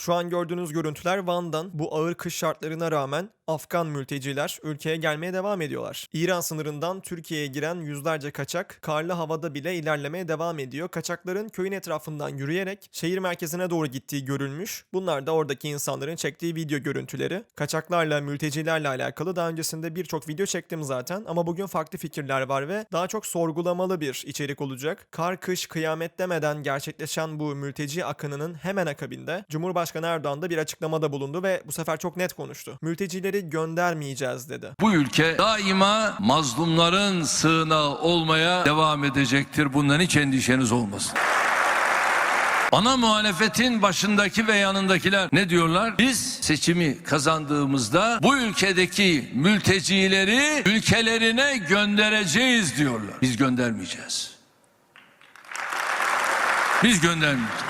Şu an gördüğünüz görüntüler Van'dan bu ağır kış şartlarına rağmen Afgan mülteciler ülkeye gelmeye devam ediyorlar. İran sınırından Türkiye'ye giren yüzlerce kaçak karlı havada bile ilerlemeye devam ediyor. Kaçakların köyün etrafından yürüyerek şehir merkezine doğru gittiği görülmüş. Bunlar da oradaki insanların çektiği video görüntüleri. Kaçaklarla, mültecilerle alakalı daha öncesinde birçok video çektim zaten ama bugün farklı fikirler var ve daha çok sorgulamalı bir içerik olacak. Kar, kış, kıyamet demeden gerçekleşen bu mülteci akınının hemen akabinde Cumhurbaşkanı Erdoğan da bir açıklamada bulundu ve bu sefer çok net konuştu. Mültecileri göndermeyeceğiz dedi. Bu ülke daima mazlumların sığınağı olmaya devam edecektir. Bundan hiç endişeniz olmasın. Ana muhalefetin başındaki ve yanındakiler ne diyorlar? Biz seçimi kazandığımızda bu ülkedeki mültecileri ülkelerine göndereceğiz diyorlar. Biz göndermeyeceğiz. Biz göndermeyeceğiz.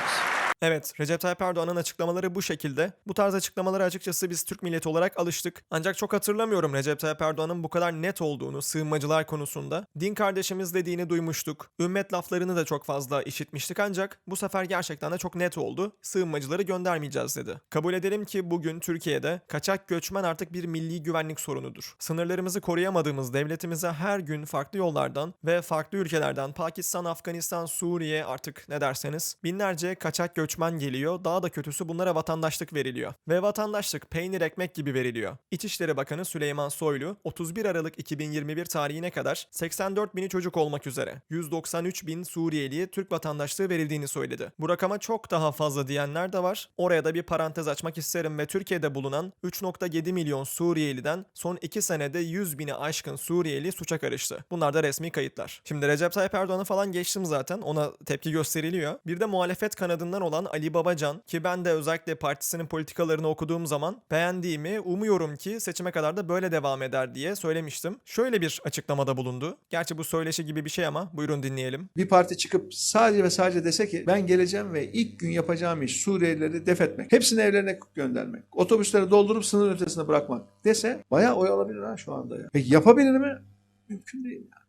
Evet, Recep Tayyip Erdoğan'ın açıklamaları bu şekilde. Bu tarz açıklamalara açıkçası biz Türk milleti olarak alıştık. Ancak çok hatırlamıyorum Recep Tayyip Erdoğan'ın bu kadar net olduğunu sığınmacılar konusunda. Din kardeşimiz dediğini duymuştuk. Ümmet laflarını da çok fazla işitmiştik ancak bu sefer gerçekten de çok net oldu. Sığınmacıları göndermeyeceğiz dedi. Kabul edelim ki bugün Türkiye'de kaçak göçmen artık bir milli güvenlik sorunudur. Sınırlarımızı koruyamadığımız devletimize her gün farklı yollardan ve farklı ülkelerden Pakistan, Afganistan, Suriye artık ne derseniz binlerce kaçak göçmen geliyor. Daha da kötüsü bunlara vatandaşlık veriliyor. Ve vatandaşlık peynir ekmek gibi veriliyor. İçişleri Bakanı Süleyman Soylu 31 Aralık 2021 tarihine kadar 84 bini çocuk olmak üzere 193 bin Suriyeliye Türk vatandaşlığı verildiğini söyledi. Bu rakama çok daha fazla diyenler de var. Oraya da bir parantez açmak isterim ve Türkiye'de bulunan 3.7 milyon Suriyeliden son 2 senede 100 bini aşkın Suriyeli suça karıştı. Bunlar da resmi kayıtlar. Şimdi Recep Tayyip Erdoğan'ı falan geçtim zaten. Ona tepki gösteriliyor. Bir de muhalefet kanadından olan Ali Babacan ki ben de özellikle partisinin politikalarını okuduğum zaman beğendiğimi umuyorum ki seçime kadar da böyle devam eder diye söylemiştim. Şöyle bir açıklamada bulundu. Gerçi bu söyleşi gibi bir şey ama buyurun dinleyelim. bir parti çıkıp sadece ve sadece dese ki ben geleceğim ve ilk gün yapacağım iş Suriyelileri def etmek. Hepsini evlerine göndermek. Otobüsleri doldurup sınır ötesine bırakmak dese bayağı oy alabilir ha şu anda ya. Peki yapabilir mi? Mümkün değil. Yani.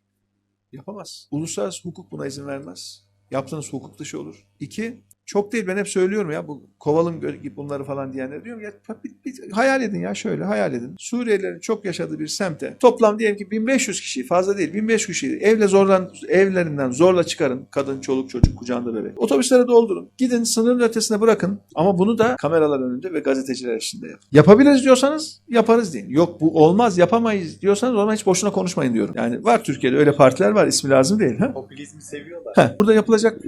Yapamaz. Uluslararası hukuk buna izin vermez. Yaptığınız hukuk dışı olur. İki, çok değil ben hep söylüyorum ya bu kovalım bunları falan diyenler diyorum ya bir, bir hayal edin ya şöyle hayal edin. Suriyelilerin çok yaşadığı bir semte toplam diyelim ki 1500 kişi fazla değil 1500 kişi evle zorlan evlerinden zorla çıkarın kadın çoluk çocuk kucağında bebek. Otobüslere doldurun. Gidin sınırın ötesine bırakın ama bunu da kameralar önünde ve gazeteciler eşliğinde yapın. Yapabiliriz diyorsanız yaparız deyin. Yok bu olmaz yapamayız diyorsanız o zaman hiç boşuna konuşmayın diyorum. Yani var Türkiye'de öyle partiler var ismi lazım değil. Ha? Popülizmi seviyorlar. Heh, burada yapılacak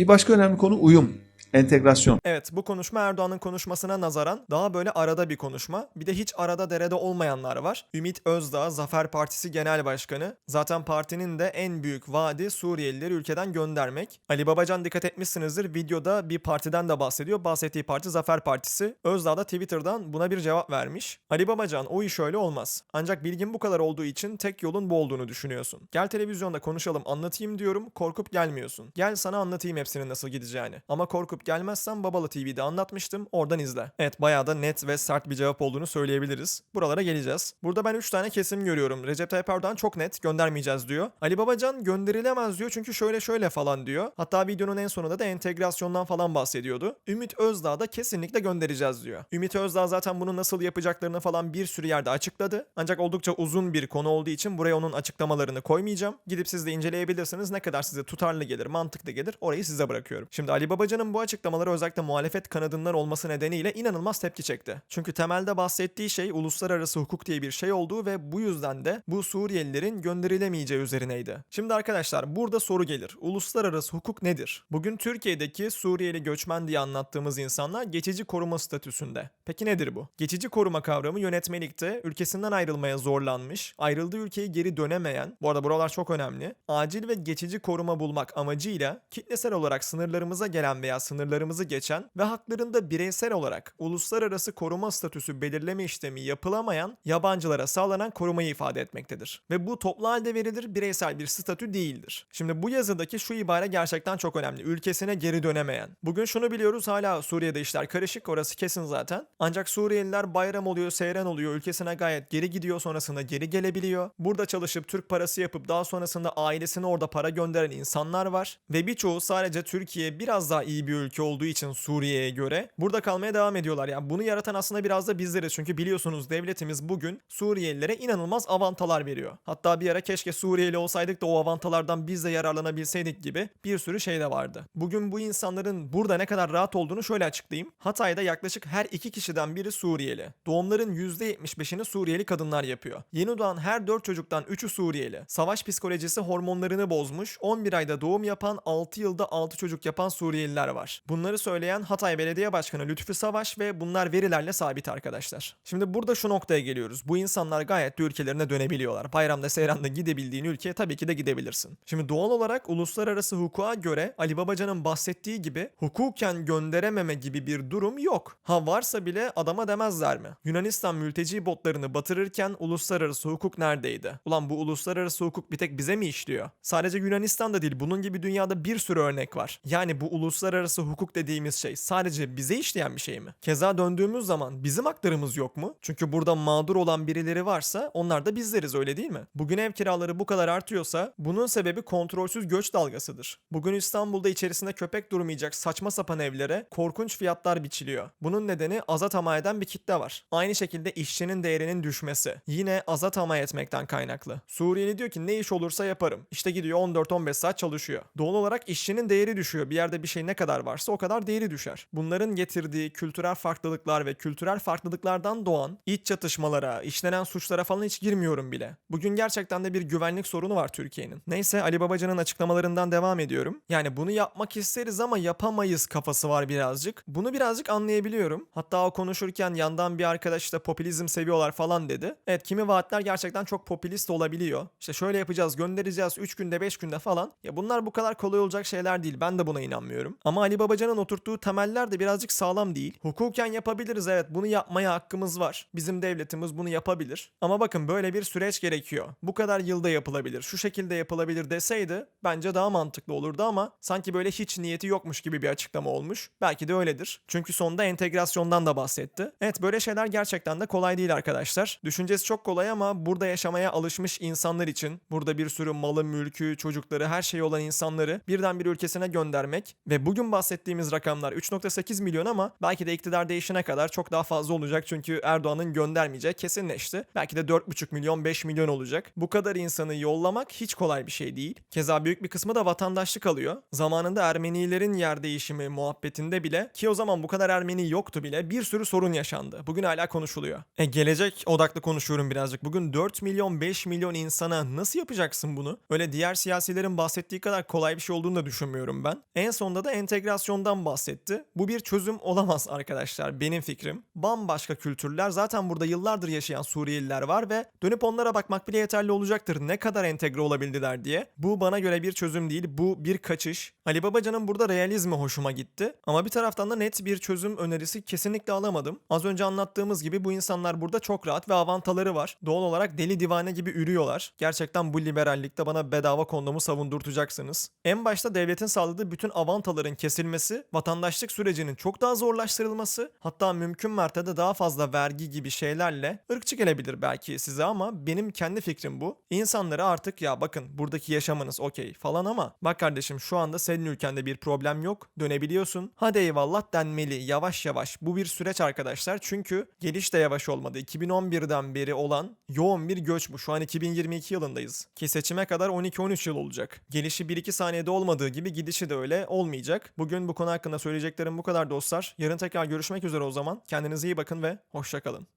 bir başka önemli konu uyum, entegrasyon. Evet bu konuşma Erdoğan'ın konuşmasına nazaran daha böyle arada bir konuşma. Bir de hiç arada derede olmayanlar var. Ümit Özdağ Zafer Partisi Genel Başkanı. Zaten partinin de en büyük vaadi Suriyelileri ülkeden göndermek. Ali Babacan dikkat etmişsinizdir videoda bir partiden de bahsediyor. Bahsettiği parti Zafer Partisi. Özdağ da Twitter'dan buna bir cevap vermiş. Ali Babacan o iş öyle olmaz. Ancak bilgin bu kadar olduğu için tek yolun bu olduğunu düşünüyorsun. Gel televizyonda konuşalım anlatayım diyorum korkup gelmiyorsun. Gel sana anlatayım hepsinin nasıl gideceğini. Ama korkup gelmezsen Babalı TV'de anlatmıştım oradan izle. Evet bayağı da net ve sert bir cevap olduğunu söyleyebiliriz. Buralara geleceğiz. Burada ben 3 tane kesim görüyorum. Recep Tayyip Erdoğan çok net göndermeyeceğiz diyor. Ali Babacan gönderilemez diyor çünkü şöyle şöyle falan diyor. Hatta videonun en sonunda da entegrasyondan falan bahsediyordu. Ümit Özdağ da kesinlikle göndereceğiz diyor. Ümit Özdağ zaten bunu nasıl yapacaklarını falan bir sürü yerde açıkladı. Ancak oldukça uzun bir konu olduğu için buraya onun açıklamalarını koymayacağım. Gidip siz de inceleyebilirsiniz. Ne kadar size tutarlı gelir, mantıklı gelir orayı size bırakıyorum. Şimdi Ali Babacan'ın bu açıklamaları özellikle muhalefet kanadından olması nedeniyle inanılmaz tepki çekti. Çünkü temelde bahsettiği şey uluslararası hukuk diye bir şey olduğu ve bu yüzden de bu Suriyelilerin gönderilemeyeceği üzerineydi. Şimdi arkadaşlar burada soru gelir. Uluslararası hukuk nedir? Bugün Türkiye'deki Suriyeli göçmen diye anlattığımız insanlar geçici koruma statüsünde. Peki nedir bu? Geçici koruma kavramı yönetmelikte ülkesinden ayrılmaya zorlanmış, ayrıldığı ülkeye geri dönemeyen, bu arada buralar çok önemli, acil ve geçici koruma bulmak amacıyla kitlesel olarak sınırlarımıza gelen veya sınırlarımızı geçen ve haklarında bireysel olarak uluslararası koruma statüsü belirleme işlemi yapılamayan yabancılara sağlanan korumayı ifade etmektedir. Ve bu toplu halde verilir bireysel bir statü değildir. Şimdi bu yazıdaki şu ibare gerçekten çok önemli. Ülkesine geri dönemeyen. Bugün şunu biliyoruz hala Suriye'de işler karışık orası kesin zaten. Ancak Suriyeliler bayram oluyor, seyran oluyor, ülkesine gayet geri gidiyor sonrasında geri gelebiliyor. Burada çalışıp Türk parası yapıp daha sonrasında ailesine orada para gönderen insanlar var. Ve birçoğu sadece Türkiye biraz daha iyi bir ülke ülke olduğu için Suriye'ye göre burada kalmaya devam ediyorlar. Yani bunu yaratan aslında biraz da bizleriz. Çünkü biliyorsunuz devletimiz bugün Suriyelilere inanılmaz avantalar veriyor. Hatta bir ara keşke Suriyeli olsaydık da o avantalardan biz de yararlanabilseydik gibi bir sürü şey de vardı. Bugün bu insanların burada ne kadar rahat olduğunu şöyle açıklayayım. Hatay'da yaklaşık her iki kişiden biri Suriyeli. Doğumların %75'ini Suriyeli kadınlar yapıyor. Yeni doğan her 4 çocuktan 3'ü Suriyeli. Savaş psikolojisi hormonlarını bozmuş, 11 ayda doğum yapan, 6 yılda 6 çocuk yapan Suriyeliler var. Bunları söyleyen Hatay Belediye Başkanı Lütfü Savaş ve bunlar verilerle sabit arkadaşlar. Şimdi burada şu noktaya geliyoruz. Bu insanlar gayet de ülkelerine dönebiliyorlar. Bayramda seyranda gidebildiğin ülkeye tabii ki de gidebilirsin. Şimdi doğal olarak uluslararası hukuka göre Ali Babacan'ın bahsettiği gibi hukuken gönderememe gibi bir durum yok. Ha varsa bile adama demezler mi? Yunanistan mülteci botlarını batırırken uluslararası hukuk neredeydi? Ulan bu uluslararası hukuk bir tek bize mi işliyor? Sadece Yunanistan'da değil bunun gibi dünyada bir sürü örnek var. Yani bu uluslararası hukuk dediğimiz şey sadece bize işleyen bir şey mi? Keza döndüğümüz zaman bizim haklarımız yok mu? Çünkü burada mağdur olan birileri varsa onlar da bizleriz öyle değil mi? Bugün ev kiraları bu kadar artıyorsa bunun sebebi kontrolsüz göç dalgasıdır. Bugün İstanbul'da içerisinde köpek durmayacak saçma sapan evlere korkunç fiyatlar biçiliyor. Bunun nedeni azat ama eden bir kitle var. Aynı şekilde işçinin değerinin düşmesi. Yine azat ama etmekten kaynaklı. Suriyeli diyor ki ne iş olursa yaparım. İşte gidiyor 14-15 saat çalışıyor. Doğal olarak işçinin değeri düşüyor. Bir yerde bir şey ne kadar varsa o kadar değeri düşer. Bunların getirdiği kültürel farklılıklar ve kültürel farklılıklardan doğan iç çatışmalara, işlenen suçlara falan hiç girmiyorum bile. Bugün gerçekten de bir güvenlik sorunu var Türkiye'nin. Neyse Ali Babacan'ın açıklamalarından devam ediyorum. Yani bunu yapmak isteriz ama yapamayız kafası var birazcık. Bunu birazcık anlayabiliyorum. Hatta o konuşurken yandan bir arkadaş işte popülizm seviyorlar falan dedi. Evet kimi vaatler gerçekten çok popülist olabiliyor. İşte şöyle yapacağız, göndereceğiz 3 günde 5 günde falan. Ya bunlar bu kadar kolay olacak şeyler değil. Ben de buna inanmıyorum. Ama Ali Babacan'ın oturttuğu temeller de birazcık sağlam değil. Hukuken yapabiliriz evet. Bunu yapmaya hakkımız var. Bizim devletimiz bunu yapabilir. Ama bakın böyle bir süreç gerekiyor. Bu kadar yılda yapılabilir. Şu şekilde yapılabilir deseydi bence daha mantıklı olurdu ama sanki böyle hiç niyeti yokmuş gibi bir açıklama olmuş. Belki de öyledir. Çünkü sonunda entegrasyondan da bahsetti. Evet böyle şeyler gerçekten de kolay değil arkadaşlar. Düşüncesi çok kolay ama burada yaşamaya alışmış insanlar için burada bir sürü malı, mülkü, çocukları, her şeyi olan insanları birden bir ülkesine göndermek ve bugün bahsettiğimiz rakamlar 3.8 milyon ama belki de iktidar değişene kadar çok daha fazla olacak çünkü Erdoğan'ın göndermeyeceği kesinleşti. Belki de 4.5 milyon 5 milyon olacak. Bu kadar insanı yollamak hiç kolay bir şey değil. Keza büyük bir kısmı da vatandaşlık alıyor. Zamanında Ermenilerin yer değişimi muhabbetinde bile ki o zaman bu kadar Ermeni yoktu bile bir sürü sorun yaşandı. Bugün hala konuşuluyor. E gelecek odaklı konuşuyorum birazcık. Bugün 4 milyon 5 milyon insana nasıl yapacaksın bunu? Öyle diğer siyasilerin bahsettiği kadar kolay bir şey olduğunu da düşünmüyorum ben. En sonunda da entegrasyondan bahsetti. Bu bir çözüm olamaz arkadaşlar benim fikrim. Bambaşka kültürler zaten burada yıllardır yaşayan Suriyeliler var ve dönüp onlara bakmak bile yeterli olacaktır ne kadar entegre olabildiler diye. Bu bana göre bir çözüm değil bu bir kaçış. Ali Babacan'ın burada realizmi hoşuma gitti. Ama bir taraftan da net bir çözüm önerisi kesinlikle alamadım. Az önce anlattığımız gibi bu insanlar burada çok rahat ve avantaları var. Doğal olarak deli divane gibi ürüyorlar. Gerçekten bu liberallikte bana bedava kondomu savundurtacaksınız. En başta devletin sağladığı bütün avantaların kesilmesi, vatandaşlık sürecinin çok daha zorlaştırılması, hatta mümkün mertebe daha fazla vergi gibi şeylerle ırkçı gelebilir belki size ama benim kendi fikrim bu. İnsanlara artık ya bakın buradaki yaşamınız okey falan ama bak kardeşim şu anda senin ülkende bir problem yok. Dönebiliyorsun. Hadi eyvallah denmeli yavaş yavaş. Bu bir süreç arkadaşlar çünkü geliş de yavaş olmadı. 2011'den beri olan yoğun bir göç bu. Şu an 2022 yılındayız. Ki seçime kadar 12-13 yıl olacak. Gelişi 1-2 saniyede olmadığı gibi gidişi de öyle olmayacak. Bugün bu konu hakkında söyleyeceklerim bu kadar dostlar. Yarın tekrar görüşmek üzere o zaman. Kendinize iyi bakın ve hoşçakalın.